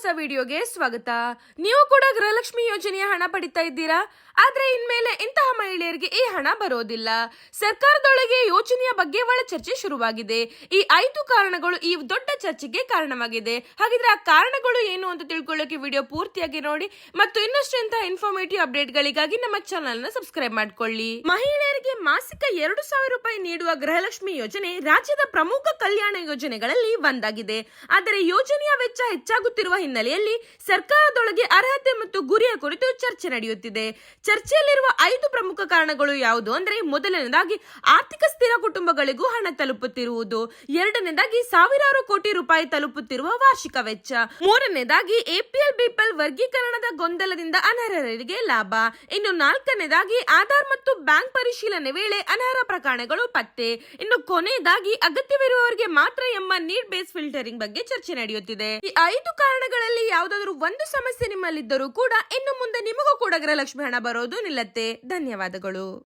ಹೊಸ ವಿಡಿಯೋಗೆ ಸ್ವಾಗತ. ನೀವು ಕೂಡ ಗೃಹಲಕ್ಷ್ಮಿ ಯೋಜನೆಯ ಹಣ ಪಡಿತಾ ಇದ್ದೀರಾ? ಆದ್ರೆ ಇನ್ಮೇಲೆ ಇಂತಹ ಮಹಿಳೆಯರಿಗೆ ಈ ಹಣ ಬರೋದಿಲ್ಲ. ಸರ್ಕಾರದೊಳಗೆ ಯೋಜನೆಯ ಬಗ್ಗೆ ಒಳ ಚರ್ಚೆ ಶುರುವಾಗಿದೆ. ಈ ಐದು ಕಾರಣಗಳು ಈ ದೊಡ್ಡ ಚರ್ಚೆಗೆ ಕಾರಣವಾಗಿದೆ. ಹಾಗಿದ್ರೆ ಆ ಕಾರಣಗಳು ಏನು ಅಂತ ತಿಳ್ಕೊಳ್ಳೋಕೆ ವಿಡಿಯೋ ಪೂರ್ತಿಯಾಗಿ ನೋಡಿ ಮತ್ತು ಇನ್ನಷ್ಟು ಇಂತಹ ಇನ್ಫಾರ್ಮೇಟಿವ್ ಅಪ್ಡೇಟ್ಗಳಿಗಾಗಿ ನಮ್ಮ ಚಾನಲ್ನ ಸಬ್ಸ್ಕ್ರೈಬ್ ಮಾಡ್ಕೊಳ್ಳಿ. ಮಹಿಳೆಯರಿಗೆ ಮಾಸಿಕ ಎರಡು ಸಾವಿರ ರೂಪಾಯಿ ನೀಡುವ ಗೃಹಲಕ್ಷ್ಮಿ ಯೋಜನೆ ರಾಜ್ಯದ ಪ್ರಮುಖ ಕಲ್ಯಾಣ ಯೋಜನೆಗಳಲ್ಲಿ ಒಂದಾಗಿದೆ. ಆದರೆ ಯೋಜನೆಯ ವೆಚ್ಚ ಹೆಚ್ಚಾಗುತ್ತಿರುವ ಹಿನ್ನೆಲೆಯಲ್ಲಿ ಸರ್ಕಾರದೊಳಗೆ ಅರ್ಹತೆ ಮತ್ತು ಗುರಿಯ ಕುರಿತು ಚರ್ಚೆ ನಡೆಯುತ್ತಿದೆ. ಚರ್ಚೆಯಲ್ಲಿರುವ ಐದು ಪ್ರಮುಖ ಕಾರಣಗಳು ಯಾವುದು ಅಂದ್ರೆ ಮೊದಲನೇದಾಗಿ ಆರ್ಥಿಕ ಸ್ಥಿರ ಕುಟುಂಬಗಳಿಗೂ ಹಣ ತಲುಪುತ್ತಿರುವುದು. ಎರಡನೇದಾಗಿ ಸಾವಿರಾರು ಕೋಟಿ ರೂಪಾಯಿ ತಲುಪುತ್ತಿರುವ ವಾರ್ಷಿಕ ವೆಚ್ಚ. ಮೂರನೇದಾಗಿ ಎಪಿಎಲ್ ಬಿಪಿಎಲ್ ವರ್ಗೀಕರಣದ ಗೊಂದಲದಿಂದ ಅನರ್ಹರಿಗೆ ಲಾಭ. ಇನ್ನು ನಾಲ್ಕನೇದಾಗಿ ಆಧಾರ್ ಮತ್ತು ಬ್ಯಾಂಕ್ ಪರಿಶೀಲನೆ ವೇಳೆ ಅನರ್ಹ ಪ್ರಕರಣಗಳು ಪತ್ತೆ. ಇನ್ನು ಕೊನೆಯದಾಗಿ ಅಗತ್ಯವಿರುವವರಿಗೆ ಮಾತ್ರ ಎಂಬ ನೀರ್ ಬೇಸ್ ಫಿಲ್ಟರಿಂಗ್ ಬಗ್ಗೆ ಚರ್ಚೆ ನಡೆಯುತ್ತಿದೆ. ಈ ಐದು ಕಾರಣಗಳಲ್ಲಿ ಯಾವುದಾದ್ರೂ ಒಂದು ಸಮಸ್ಯೆ ನಿಮ್ಮಲ್ಲಿದ್ದರೂ ಕೂಡ ಇನ್ನು ಮುಂದೆ ನಿಮಗೂ ಕೂಡ ಗೃಹಲಕ್ಷ್ಮಿ ಹಣ ಬರೋದು ನಿಲ್ಲತ್ತೆ. ಧನ್ಯವಾದಗಳು.